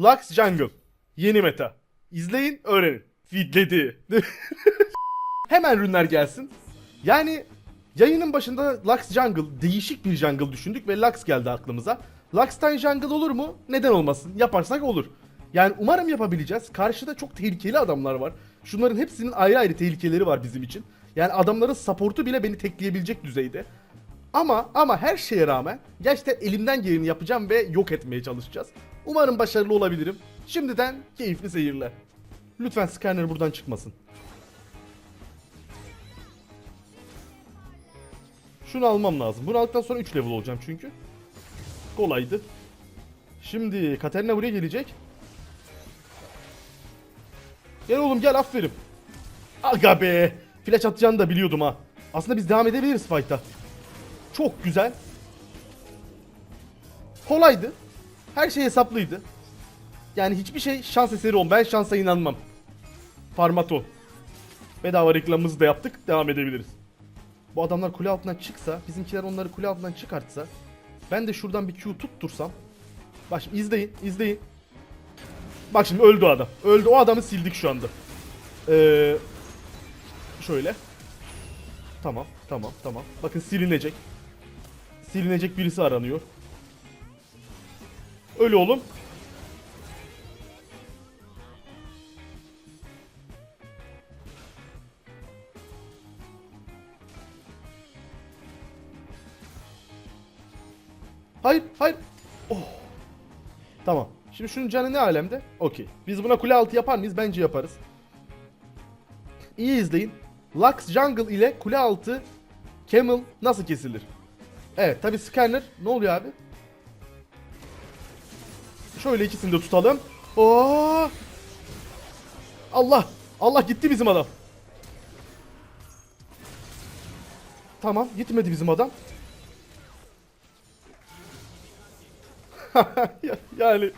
Lux Jungle. Yeni meta. İzleyin, öğrenin. Fidledi. Hemen rünler gelsin. Yani yayının başında Lux Jungle, değişik bir jungle düşündük ve Lux geldi aklımıza. Lux'tan jungle olur mu? Neden olmasın? Yaparsak olur. Yani umarım yapabileceğiz. Karşıda çok tehlikeli adamlar var. Şunların hepsinin ayrı ayrı tehlikeleri var bizim için. Yani adamların supportu bile beni tekleyebilecek düzeyde. Ama ama her şeye rağmen gerçekten elimden geleni yapacağım ve yok etmeye çalışacağız. Umarım başarılı olabilirim. Şimdiden keyifli seyirler. Lütfen scanner buradan çıkmasın. Şunu almam lazım. Bunu aldıktan sonra 3 level olacağım çünkü. Kolaydı. Şimdi Katerina buraya gelecek. Gel oğlum gel aferin. Aga be. Flash atacağını da biliyordum ha. Aslında biz devam edebiliriz fight'a. Çok güzel. Kolaydı. Her şey hesaplıydı. Yani hiçbir şey şans eseri olmadı. Ben şansa inanmam. Farmato. Bedava reklamımızı da yaptık. Devam edebiliriz. Bu adamlar kule altından çıksa, bizimkiler onları kule altından çıkartsa, ben de şuradan bir Q tuttursam. Bak şimdi izleyin, izleyin. Bak şimdi öldü adam. Öldü. O adamı sildik şu anda. Ee, şöyle. Tamam, tamam, tamam. Bakın silinecek. Silinecek birisi aranıyor. Öyle oğlum. Hayır, hayır. Oh. Tamam. Şimdi şunun canı ne alemde? Okey. Biz buna kule altı yapar mıyız? Bence yaparız. İyi izleyin. Lux Jungle ile kule altı Camel nasıl kesilir? Evet tabi scanner ne oluyor abi? Şöyle ikisini de tutalım. Oo! Allah! Allah gitti bizim adam. Tamam gitmedi bizim adam. Ya- yani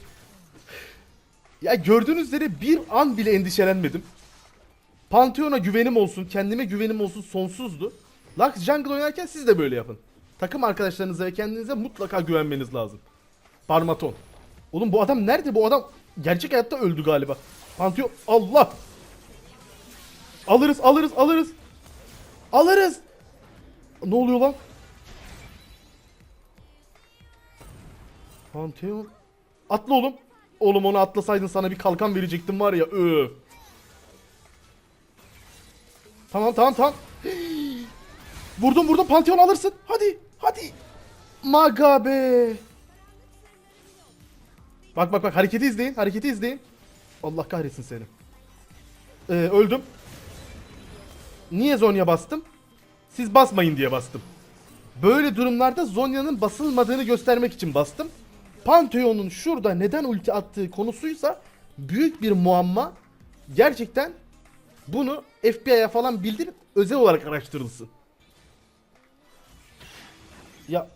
ya gördüğünüz üzere bir an bile endişelenmedim. Pantheon'a güvenim olsun, kendime güvenim olsun sonsuzdu. Lux Jungle oynarken siz de böyle yapın. Takım arkadaşlarınıza ve kendinize mutlaka güvenmeniz lazım. Parmaton. Oğlum bu adam nerede? Bu adam gerçek hayatta öldü galiba. Pantheon Allah. Alırız, alırız, alırız. Alırız. Ne oluyor lan? Pantheon. Atla oğlum. Oğlum onu atlasaydın sana bir kalkan verecektim var ya. Öö. Tamam tamam tamam. Vurdum vurdum Pantheon alırsın. Hadi hadi. Maga be. Bak bak bak hareketi izleyin hareketi izleyin. Allah kahretsin seni. Ee, öldüm. Niye Zonya bastım? Siz basmayın diye bastım. Böyle durumlarda Zonya'nın basılmadığını göstermek için bastım. Pantheon'un şurada neden ulti attığı konusuysa büyük bir muamma. Gerçekten bunu FBI'ya falan bildirip özel olarak araştırılsın. Ya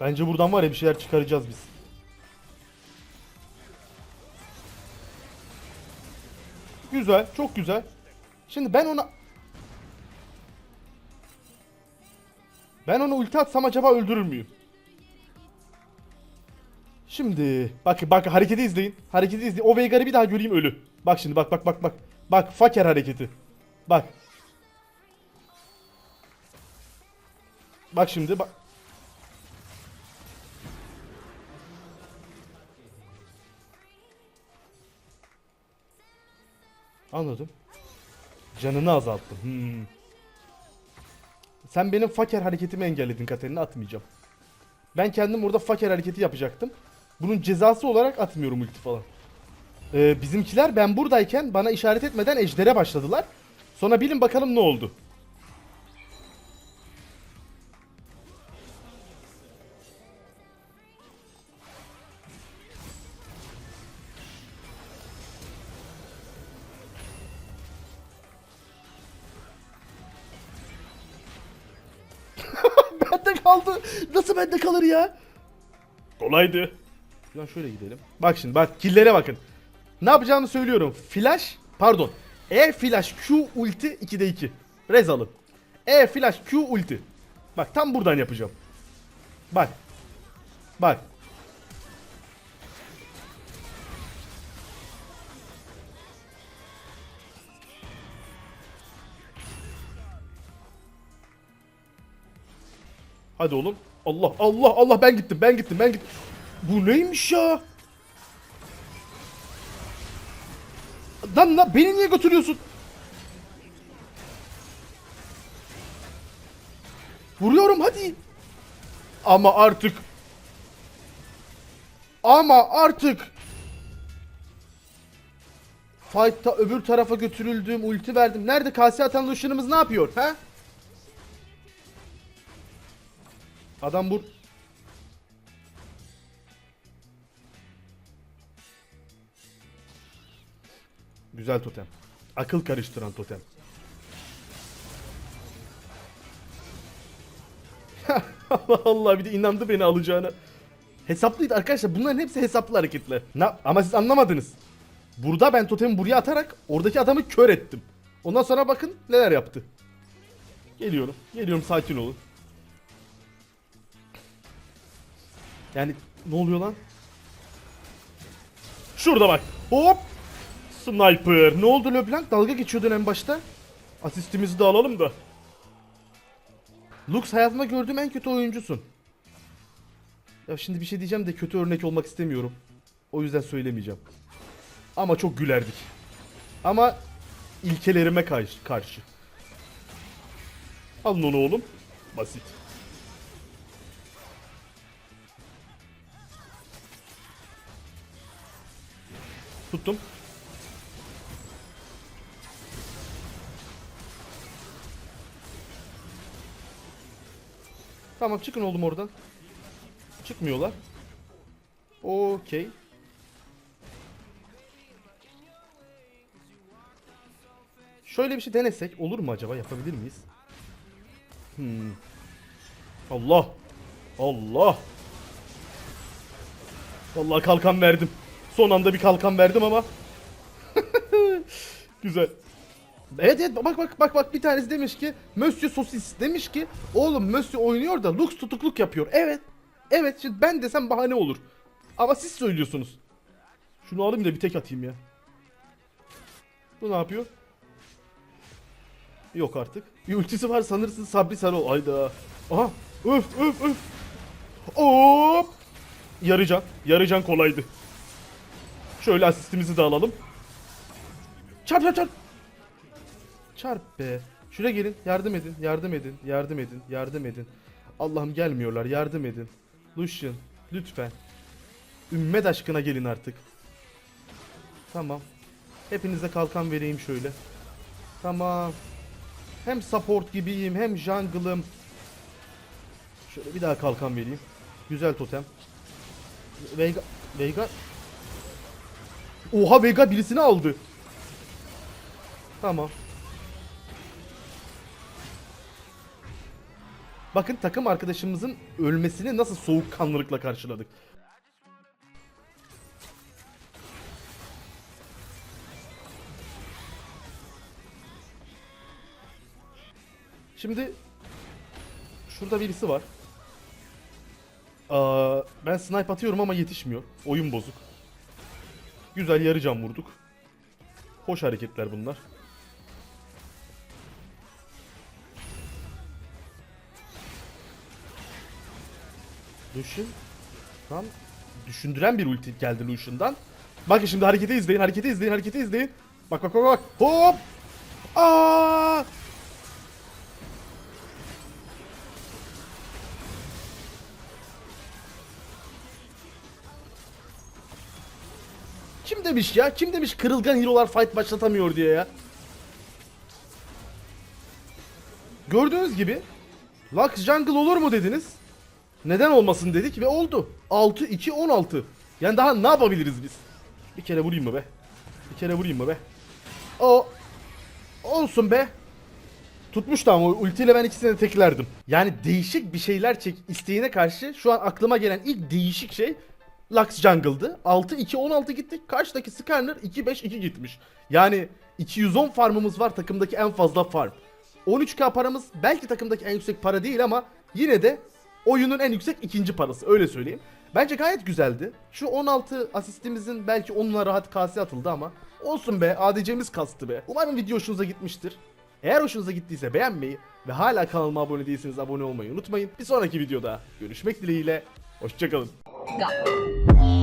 Bence buradan var ya bir şeyler çıkaracağız biz. Güzel, çok güzel. Şimdi ben ona Ben onu ulti atsam acaba öldürür müyüm? Şimdi bak bak hareketi izleyin. Hareketi izleyin. O Veigar'ı bir daha göreyim ölü. Bak şimdi bak bak bak bak. Bak faker hareketi. Bak. Bak şimdi bak. Anladım. Canını azalttım. Hmm. Sen benim faker hareketimi engelledin Katerina atmayacağım. Ben kendim orada faker hareketi yapacaktım. Bunun cezası olarak atmıyorum ulti falan. Ee, bizimkiler ben buradayken bana işaret etmeden ejdere başladılar. Sonra bilin bakalım ne oldu. Kaldı. Nasıl bende kalır ya? Kolaydı. Şuradan şöyle gidelim. Bak şimdi bak killere bakın. Ne yapacağımı söylüyorum. Flash pardon. E flash Q ulti 2'de 2. Rez alın. E flash Q ulti. Bak tam buradan yapacağım. Bak. Bak. Hadi oğlum. Allah Allah Allah ben gittim ben gittim ben gittim. Bu neymiş ya? Lan lan beni niye götürüyorsun? Vuruyorum hadi. Ama artık. Ama artık. Fight'ta öbür tarafa götürüldüm, ulti verdim. Nerede kase atan Lucian'ımız ne yapıyor ha? Adam bu... Güzel totem. Akıl karıştıran totem. Allah Allah bir de inandı beni alacağına. Hesaplıydı arkadaşlar. Bunların hepsi hesaplı hareketler. Na ama siz anlamadınız. Burada ben totemi buraya atarak oradaki adamı kör ettim. Ondan sonra bakın neler yaptı. Geliyorum. Geliyorum sakin olun. Yani ne oluyor lan? Şurada bak. Hop. Sniper. Ne oldu LeBlanc? Dalga geçiyordun en başta. Asistimizi de alalım da. Lux hayatımda gördüğüm en kötü oyuncusun. Ya şimdi bir şey diyeceğim de kötü örnek olmak istemiyorum. O yüzden söylemeyeceğim. Ama çok gülerdik. Ama ilkelerime karşı. karşı. Alın onu oğlum. Basit. Tuttum. Tamam çıkın oğlum oradan. Çıkmıyorlar. Okey. Şöyle bir şey denesek olur mu acaba? Yapabilir miyiz? Hmm. Allah. Allah. Vallahi kalkan verdim. Son anda bir kalkan verdim ama. Güzel. Evet evet bak bak bak bak bir tanesi demiş ki Monsieur Sosis demiş ki oğlum Monsieur oynuyor da Lux tutukluk yapıyor. Evet. Evet şimdi ben desem bahane olur. Ama siz söylüyorsunuz. Şunu alayım da bir tek atayım ya. Bu ne yapıyor? Yok artık. Bir ultisi var sanırsın Sabri Sarı. Ayda. Aha. Öf öf öf. Hop. Yarıcan. Yarıcan kolaydı. Şöyle asistimizi de alalım. Çarp çarp çarp. Çarp be. Şuraya gelin. Yardım edin. Yardım edin. Yardım edin. Yardım edin. Allah'ım gelmiyorlar. Yardım edin. Lucian. Lütfen. Ümmet aşkına gelin artık. Tamam. Hepinize kalkan vereyim şöyle. Tamam. Hem support gibiyim hem jungle'ım. Şöyle bir daha kalkan vereyim. Güzel totem. Veiga Veiga Oha Veiga birisini aldı. Tamam. Bakın takım arkadaşımızın ölmesini nasıl soğukkanlılıkla karşıladık. Şimdi şurada birisi var. Aa, ben snipe atıyorum ama yetişmiyor. Oyun bozuk. Güzel yarı can vurduk. Hoş hareketler bunlar. Lucian tam düşündüren bir ulti geldi Lucian'dan. Bakın şimdi hareketi izleyin, hareketi izleyin, hareketi izleyin. Bak bak bak bak. Hop! Aa! Kim demiş ya? Kim demiş kırılgan hero'lar fight başlatamıyor diye ya? Gördüğünüz gibi Lux Jungle olur mu dediniz? Neden olmasın dedik ve oldu. 6 2 16. Yani daha ne yapabiliriz biz? Bir kere vurayım mı be? Bir kere vurayım mı be? O olsun be. Tutmuş da ama ultiyle ben ikisini de teklerdim. Yani değişik bir şeyler çek isteğine karşı şu an aklıma gelen ilk değişik şey Lux Jungle'dı. 6-2-16 gittik. Karşıdaki Skarner 2-5-2 gitmiş. Yani 210 farmımız var takımdaki en fazla farm. 13k paramız belki takımdaki en yüksek para değil ama yine de oyunun en yüksek ikinci parası öyle söyleyeyim. Bence gayet güzeldi. Şu 16 asistimizin belki onunla rahat kase atıldı ama olsun be ADC'miz kastı be. Umarım video hoşunuza gitmiştir. Eğer hoşunuza gittiyse beğenmeyi ve hala kanalıma abone değilseniz abone olmayı unutmayın. Bir sonraki videoda görüşmek dileğiyle. Hoşçakalın. 一个。